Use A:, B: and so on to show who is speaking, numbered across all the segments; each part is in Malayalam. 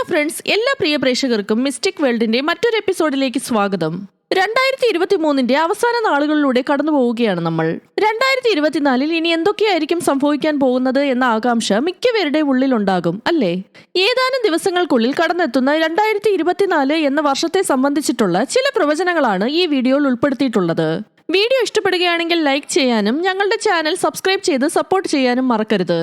A: ഹലോ ഫ്രണ്ട്സ് എല്ലാ പ്രിയ പ്രേക്ഷകർക്കും മിസ്റ്റിക് വേൾഡിന്റെ മറ്റൊരു എപ്പിസോഡിലേക്ക് സ്വാഗതം. രണ്ടായിരത്തി ഇരുപത്തി മൂന്നിന്റെ അവസാന നാളുകളിലൂടെ കടന്നു പോവുകയാണ് നമ്മൾ. രണ്ടായിരത്തി ഇരുപത്തിനാലിൽ ഇനി എന്തൊക്കെയായിരിക്കും സംഭവിക്കാൻ പോകുന്നത് എന്ന ആകാംക്ഷ മിക്കവരുടെ ഉള്ളിലുണ്ടാകും അല്ലേ? ഏതാനും ദിവസങ്ങൾക്കുള്ളിൽ കടന്നെത്തുന്ന രണ്ടായിരത്തി ഇരുപത്തിനാല് എന്ന വർഷത്തെ സംബന്ധിച്ചിട്ടുള്ള ചില പ്രവചനങ്ങളാണ് ഈ വീഡിയോയിൽ ഉൾപ്പെടുത്തിയിട്ടുള്ളത്. വീഡിയോ ഇഷ്ടപ്പെടുകയാണെങ്കിൽ ലൈക്ക് ചെയ്യാനും ഞങ്ങളുടെ ചാനൽ സബ്സ്ക്രൈബ് ചെയ്ത് സപ്പോർട്ട് ചെയ്യാനും മറക്കരുത്.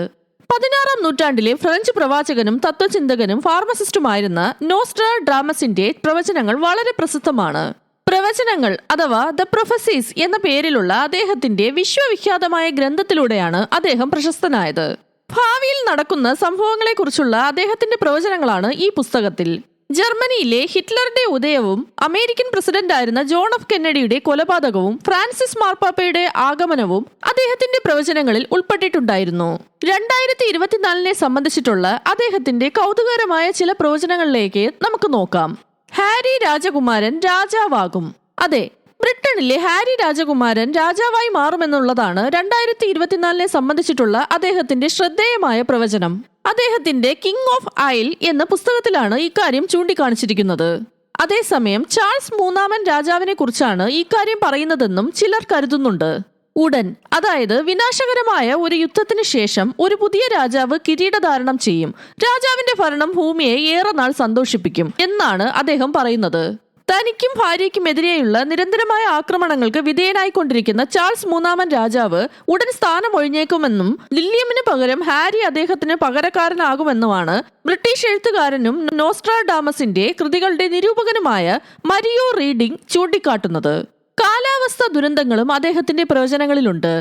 A: പതിനാറാം നൂറ്റാണ്ടിലെ ഫ്രഞ്ച് പ്രവാചകനും തത്വചിന്തകനും ഫാർമസിസ്റ്റുമായിരുന്ന നോസ്ട്രാ ഡ്രാമസിന്റെ പ്രവചനങ്ങൾ വളരെ പ്രസിദ്ധമാണ്. പ്രവചനങ്ങൾ അഥവാ ദ പ്രൊഫസീസ് എന്ന പേരിലുള്ള അദ്ദേഹത്തിന്റെ വിശ്വവിഖ്യാതമായ ഗ്രന്ഥത്തിലൂടെയാണ് അദ്ദേഹം പ്രശസ്തനായത്. ഭാവിയിൽ നടക്കുന്ന സംഭവങ്ങളെക്കുറിച്ചുള്ള അദ്ദേഹത്തിന്റെ പ്രവചനങ്ങളാണ് ഈ പുസ്തകത്തിൽ. ജർമ്മനിയിലെ ഹിറ്റ്ലറുടെ ഉദയവും അമേരിക്കൻ പ്രസിഡന്റായിരുന്ന ജോൺ എഫ് കെന്നഡിയുടെ കൊലപാതകവും ഫ്രാൻസിസ് മാർപ്പാപ്പയുടെ ആഗമനവും അദ്ദേഹത്തിന്റെ പ്രവചനങ്ങളിൽ ഉൾപ്പെട്ടിട്ടുണ്ടായിരുന്നു. രണ്ടായിരത്തി ഇരുപത്തിനാലിനെ സംബന്ധിച്ചിട്ടുള്ള അദ്ദേഹത്തിന്റെ കൗതുകകരമായ ചില പ്രവചനങ്ങളിലേക്ക് നമുക്ക് നോക്കാം. ഹാരി രാജകുമാരൻ രാജാവാകും. അതെ ബ്രിട്ടനിലെ ഹാരി രാജകുമാരൻ രാജാവായി മാറുമെന്നുള്ളതാണ് രണ്ടായിരത്തി ഇരുപത്തിനാലിനെ സംബന്ധിച്ചിട്ടുള്ള അദ്ദേഹത്തിന്റെ ശ്രദ്ധേയമായ പ്രവചനം. അദ്ദേഹത്തിന്റെ കിങ് ഓഫ് ഐൽ എന്ന പുസ്തകത്തിലാണ് ഇക്കാര്യം ചൂണ്ടിക്കാണിച്ചിരിക്കുന്നത്. അതേസമയം ചാൾസ് മൂന്നാമൻ രാജാവിനെ കുറിച്ചാണ് ഇക്കാര്യം പറയുന്നതെന്നും ചിലർ കരുതുന്നുണ്ട്. ഉടൻ അതായത് വിനാശകരമായ ഒരു യുദ്ധത്തിന് ശേഷം ഒരു പുതിയ രാജാവ് കിരീടധാരണം ചെയ്യും. രാജാവിന്റെ ഭരണം ഭൂമിയെ ഏറെ നാൾ സന്തോഷിപ്പിക്കും എന്നാണ് അദ്ദേഹം പറയുന്നത്. തനിക്കും ഭാര്യയ്ക്കുമെതിരെയുള്ള നിരന്തരമായ ആക്രമണങ്ങൾക്ക് വിധേയനായിക്കൊണ്ടിരിക്കുന്ന ചാൾസ് മൂന്നാമൻ രാജാവ് ഉടൻ സ്ഥാനം ഒഴിഞ്ഞേക്കുമെന്നും ലില്യമിന് പകരം ഹാരി അദ്ദേഹത്തിന് പകരക്കാരനാകുമെന്നുമാണ് ബ്രിട്ടീഷ് എഴുത്തുകാരനും നോസ്ട്രാഡാമസിന്റെ കൃതികളുടെ നിരൂപകനുമായ മരിയോ റീഡിംഗ് ചൂണ്ടിക്കാട്ടുന്നത്. കാലാവസ്ഥ ദുരന്തങ്ങളും അദ്ദേഹത്തിന്റെ പ്രവചനങ്ങളിലുണ്ട്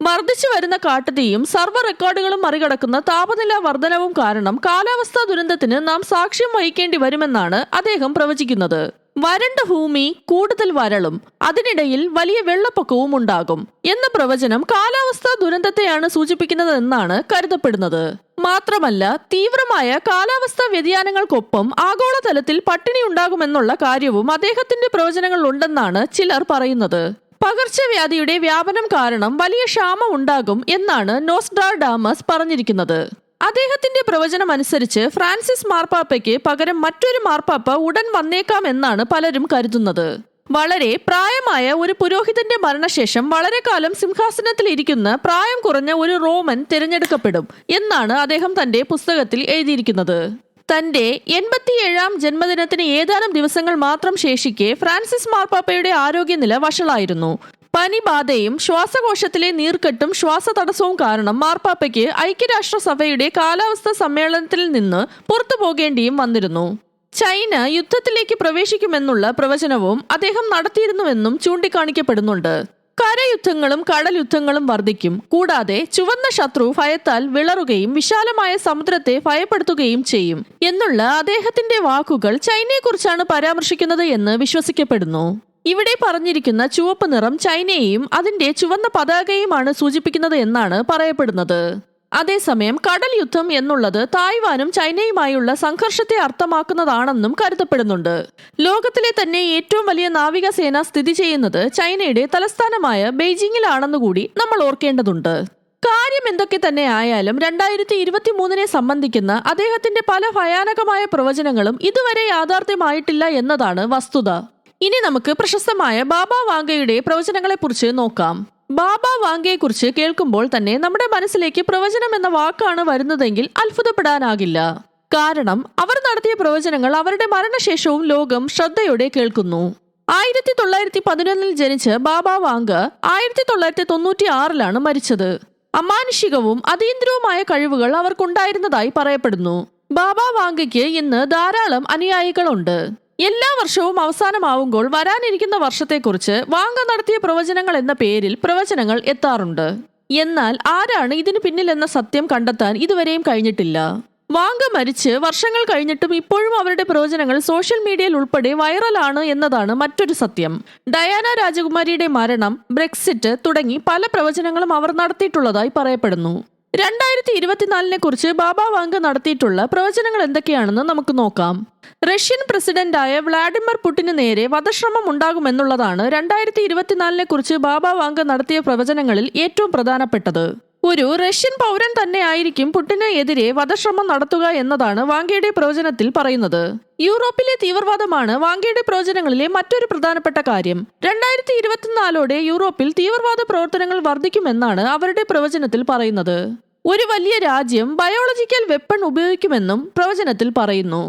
A: വർദ്ധിച്ചു വരുന്ന കാട്ടുതീയും സർവ റെക്കോർഡുകളും മറികടക്കുന്ന താപനില വർധനവും കാരണം കാലാവസ്ഥാ ദുരന്തത്തിന് നാം സാക്ഷ്യം വഹിക്കേണ്ടി വരുമെന്നാണ് അദ്ദേഹം പ്രവചിക്കുന്നത്. വരണ്ട ഭൂമി കൂടുതൽ വരളും. അതിനിടയിൽ വലിയ വെള്ളപ്പൊക്കവും ഉണ്ടാകും. എന്ന പ്രവചനം കാലാവസ്ഥാ ദുരന്തത്തെയാണ് സൂചിപ്പിക്കുന്നത് എന്നാണ് കരുതപ്പെടുന്നത്. മാത്രമല്ല തീവ്രമായ കാലാവസ്ഥാ വ്യതിയാനങ്ങൾക്കൊപ്പം ആഗോളതലത്തിൽ പട്ടിണി ഉണ്ടാകുമെന്നുള്ള കാര്യവും അദ്ദേഹത്തിന്റെ പ്രവചനങ്ങൾ ഉണ്ടെന്നാണ് ചിലർ പറയുന്നത്. പകർച്ചവ്യാധിയുടെ വ്യാപനം കാരണം വലിയ ക്ഷാമം ഉണ്ടാകും എന്നാണ് നോസ്ഡാഡാമസ് പറഞ്ഞിരിക്കുന്നത്. അദ്ദേഹത്തിന്റെ പ്രവചനം അനുസരിച്ച് ഫ്രാൻസിസ് മാർപ്പാപ്പയ്ക്ക് പകരം മറ്റൊരു മാർപ്പാപ്പ ഉടൻ വന്നേക്കാം എന്നാണ് പലരും കരുതുന്നത്. വളരെ പ്രായമായ ഒരു പുരോഹിതന്റെ മരണശേഷം വളരെ കാലം സിംഹാസനത്തിൽ ഇരിക്കുന്ന പ്രായം കുറഞ്ഞ ഒരു റോമൻ തിരഞ്ഞെടുക്കപ്പെടും എന്നാണ് അദ്ദേഹം തന്റെ പുസ്തകത്തിൽ എഴുതിയിരിക്കുന്നത്. തന്റെ എൺപത്തിയേഴാം ജന്മദിനത്തിന് ഏതാനും ദിവസങ്ങൾ മാത്രം ശേഷിക്കെ ഫ്രാൻസിസ് മാർപ്പാപ്പയുടെ ആരോഗ്യനില വഷളായിരുന്നു. പനിബാധയും ശ്വാസകോശത്തിലെ നീർക്കെട്ടും ശ്വാസതടസ്സവും കാരണം മാർപ്പാപ്പയ്ക്ക് ഐക്യരാഷ്ട്രസഭയുടെ കാലാവസ്ഥാ സമ്മേളനത്തിൽ നിന്ന് പുറത്തു പോകേണ്ടിയും വന്നിരുന്നു. ചൈന യുദ്ധത്തിലേക്ക് പ്രവേശിക്കുമെന്നുള്ള പ്രവചനവും അദ്ദേഹം നടത്തിയിരുന്നുവെന്നും ചൂണ്ടിക്കാണിക്കപ്പെടുന്നുണ്ട്. കരയുദ്ധങ്ങളും കടൽ യുദ്ധങ്ങളും വർദ്ധിക്കും. കൂടാതെ ചുവന്ന ശത്രു ഭയത്താൽ വിളറുകയും വിശാലമായ സമുദ്രത്തെ ഭയപ്പെടുത്തുകയും ചെയ്യും എന്നുള്ള അദ്ദേഹത്തിന്റെ വാക്കുകൾ ചൈനയെക്കുറിച്ചാണ് പരാമർശിക്കുന്നത് എന്ന് വിശ്വസിക്കപ്പെടുന്നു. ഇവിടെ പറഞ്ഞിരിക്കുന്ന ചുവപ്പ് നിറം ചൈനയെയും അതിന്റെ ചുവന്ന പതാകയുമാണ് സൂചിപ്പിക്കുന്നത് എന്നാണ് പറയപ്പെടുന്നത്. അതേസമയം കടൽ യുദ്ധം എന്നുള്ളത് തായ്വാനും ചൈനയുമായുള്ള സംഘർഷത്തെ അർത്ഥമാക്കുന്നതാണെന്നും കരുതപ്പെടുന്നുണ്ട്. ലോകത്തിലെ തന്നെ ഏറ്റവും വലിയ നാവികസേന സ്ഥിതി ചെയ്യുന്നത് ചൈനയുടെ തലസ്ഥാനമായ ബെയ്ജിങ്ങിലാണെന്നുകൂടി നമ്മൾ ഓർക്കേണ്ടതുണ്ട്. കാര്യം എന്തൊക്കെ തന്നെ ആയാലും രണ്ടായിരത്തി ഇരുപത്തി മൂന്നിനെ സംബന്ധിക്കുന്ന അദ്ദേഹത്തിന്റെ പല ഭയാനകമായ പ്രവചനങ്ങളും ഇതുവരെ യാഥാർത്ഥ്യമായിട്ടില്ല എന്നതാണ് വസ്തുത. ഇനി നമുക്ക് പ്രശസ്തമായ ബാബ വാങ്കയുടെ പ്രവചനങ്ങളെക്കുറിച്ച് നോക്കാം. ബാബ വാങ്കയെക്കുറിച്ച് കേൾക്കുമ്പോൾ തന്നെ നമ്മുടെ മനസ്സിലേക്ക് പ്രവചനം എന്ന വാക്കാണ് വരുന്നതെങ്കിൽ അത്ഭുതപ്പെടാനാകില്ല. കാരണം അവർ നടത്തിയ പ്രവചനങ്ങൾ അവരുടെ മരണശേഷവും ലോകം ശ്രദ്ധയോടെ കേൾക്കുന്നു. ആയിരത്തി തൊള്ളായിരത്തി പതിനൊന്നിൽ ജനിച്ച ബാബ വാങ്ക ആയിരത്തി തൊള്ളായിരത്തി തൊണ്ണൂറ്റി ആറിലാണ് മരിച്ചത്. അമാനുഷികവും അതീന്ദ്രവുമായ കഴിവുകൾ അവർക്കുണ്ടായിരുന്നതായി പറയപ്പെടുന്നു. ബാബ വാങ്കയ്ക്ക് ഇന്ന് ധാരാളം അനുയായികളുണ്ട്. എല്ലാ വർഷവും അവസാനമാവുമ്പോൾ വരാനിരിക്കുന്ന വർഷത്തെക്കുറിച്ച് വാങ്ക നടത്തിയ പ്രവചനങ്ങൾ എന്ന പേരിൽ പ്രവചനങ്ങൾ എത്താറുണ്ട്. എന്നാൽ ആരാണ് ഇതിനു പിന്നിലെന്ന സത്യം കണ്ടെത്താൻ ഇതുവരെയും കഴിഞ്ഞിട്ടില്ല. വാങ്ക മരിച്ച് വർഷങ്ങൾ കഴിഞ്ഞിട്ടും ഇപ്പോഴും അവരുടെ പ്രവചനങ്ങൾ സോഷ്യൽ മീഡിയയിൽ ഉൾപ്പെടെ വൈറലാണ് എന്നതാണ് മറ്റൊരു സത്യം. ഡയാന രാജകുമാരിയുടെ മരണം ബ്രെക്സിറ്റ് തുടങ്ങി പല പ്രവചനങ്ങളും അവർ നടത്തിയിട്ടുള്ളതായി പറയപ്പെടുന്നു. രണ്ടായിരത്തി ഇരുപത്തിനാലിനെ കുറിച്ച് ബാബ വാങ്ക നടത്തിയിട്ടുള്ള പ്രവചനങ്ങൾ എന്തൊക്കെയാണെന്ന് നമുക്ക് നോക്കാം. റഷ്യൻ പ്രസിഡന്റായ വ്ളാഡിമിർ പുടിന് നേരെ വധശ്രമം ഉണ്ടാകുമെന്നുള്ളതാണ് രണ്ടായിരത്തി ഇരുപത്തിനാലിനെ കുറിച്ച് ബാബ വാങ്ക നടത്തിയ പ്രവചനങ്ങളിൽ ഏറ്റവും പ്രധാനപ്പെട്ടത്. ഒരു റഷ്യൻ പൗരൻ തന്നെ ആയിരിക്കും പുട്ടിന് എതിരെ വധശ്രമം നടത്തുക എന്നതാണ് വാങ്കയുടെ പ്രവചനത്തിൽ പറയുന്നത്. യൂറോപ്പിലെ തീവ്രവാദമാണ് വാങ്കയുടെ പ്രവചനങ്ങളിലെ മറ്റൊരു പ്രധാനപ്പെട്ട കാര്യം. രണ്ടായിരത്തി ഇരുപത്തിനാലോടെ യൂറോപ്പിൽ തീവ്രവാദ പ്രവർത്തനങ്ങൾ വർദ്ധിക്കുമെന്നാണ് അവരുടെ പ്രവചനത്തിൽ പറയുന്നത്. ഒരു വലിയ രാജ്യം ബയോളജിക്കൽ വെപ്പൺ ഉപയോഗിക്കുമെന്നും പ്രവചനത്തിൽ പറയുന്നു.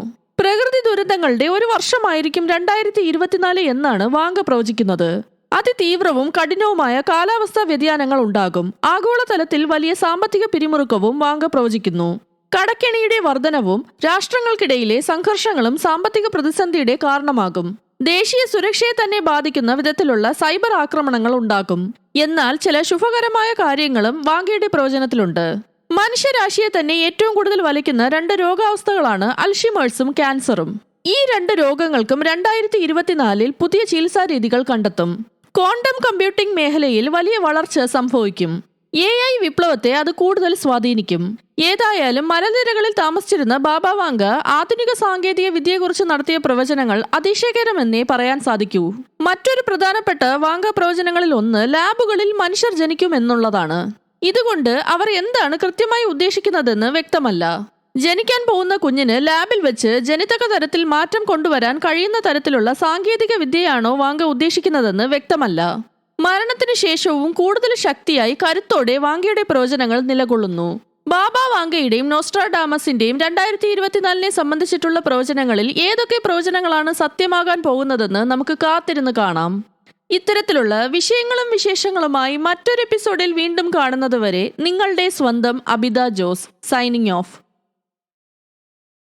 A: പ്രകൃതി ദുരന്തങ്ങളുടെ ഒരു വർഷമായിരിക്കും രണ്ടായിരത്തി ഇരുപത്തിനാല് എന്നാണ് വാങ്ക പ്രവചിക്കുന്നത്. അതിതീവ്രവും കഠിനവുമായ കാലാവസ്ഥാ വ്യതിയാനങ്ങൾ ഉണ്ടാകും. ആഗോളതലത്തിൽ വലിയ സാമ്പത്തിക പിരിമുറുക്കവും വാങ്ക പ്രവചിക്കുന്നു. കടക്കെണിയുടെ വർധനവും രാഷ്ട്രങ്ങൾക്കിടയിലെ സംഘർഷങ്ങളും സാമ്പത്തിക പ്രതിസന്ധിയുടെ കാരണമാകും. ദേശീയ സുരക്ഷയെ തന്നെ ബാധിക്കുന്ന വിധത്തിലുള്ള സൈബർ ആക്രമണങ്ങൾ ഉണ്ടാകും. എന്നാൽ ചില ശുഭകരമായ കാര്യങ്ങളും വാങ്കയുടെ പ്രവചനത്തിലുണ്ട്. മനുഷ്യരാശിയെ തന്നെ ഏറ്റവും കൂടുതൽ വലിക്കുന്ന രണ്ട് രോഗാവസ്ഥകളാണ് അൽഷിമേഴ്സും ക്യാൻസറും. ഈ രണ്ട് രോഗങ്ങൾക്കും രണ്ടായിരത്തി ഇരുപത്തിനാലിൽ പുതിയ ചികിത്സാ രീതികൾ കണ്ടെത്തും. ക്വാണ്ടം കമ്പ്യൂട്ടിംഗ് മേഖലയിൽ വലിയ വളർച്ച സംഭവിക്കും. എ ഐ വിപ്ലവത്തെ അത് കൂടുതൽ സ്വാധീനിക്കും. ഏതായാലും മലനിരകളിൽ താമസിച്ചിരുന്ന ബാബ വാങ്ക ആധുനിക സാങ്കേതിക വിദ്യയെക്കുറിച്ച് നടത്തിയ പ്രവചനങ്ങൾ അതിശയകരമെന്നേ പറയാൻ സാധിക്കൂ. മറ്റൊരു പ്രധാനപ്പെട്ട വാങ്ക പ്രവചനങ്ങളിൽ ഒന്ന് ലാബുകളിൽ മനുഷ്യർ ജനിക്കുമെന്നുള്ളതാണ്. ഇതുകൊണ്ട് അവർ എന്താണ് കൃത്യമായി ഉദ്ദേശിക്കുന്നതെന്ന് വ്യക്തമല്ല. ജനിക്കാൻ പോകുന്ന കുഞ്ഞിന് ലാബിൽ വെച്ച് ജനിതക തരത്തിൽ മാറ്റം കൊണ്ടുവരാൻ കഴിയുന്ന തരത്തിലുള്ള സാങ്കേതിക വിദ്യയാണോ വാങ്ക ഉദ്ദേശിക്കുന്നതെന്ന് വ്യക്തമല്ല. മരണത്തിന് ശേഷവും കൂടുതൽ ശക്തിയായി കരുത്തോടെ വാങ്കയുടെ പ്രവചനങ്ങൾ നിലകൊള്ളുന്നു. ബാബ വാങ്കയുടെയും നോസ്ട്രാഡാമസിന്റെയും രണ്ടായിരത്തി ഇരുപത്തിനാലിനെ സംബന്ധിച്ചിട്ടുള്ള പ്രവചനങ്ങളിൽ ഏതൊക്കെ പ്രവചനങ്ങളാണ് സത്യമാകാൻ പോകുന്നതെന്ന് നമുക്ക് കാത്തിരുന്ന് കാണാം. ഇത്തരത്തിലുള്ള വിഷയങ്ങളും വിശേഷങ്ങളുമായി മറ്റൊരു എപ്പിസോഡിൽ വീണ്ടും കാണുന്നതുവരെ നിങ്ങളുടെ സ്വന്തം അബിത ജോസ് സൈനിങ് ഓഫ്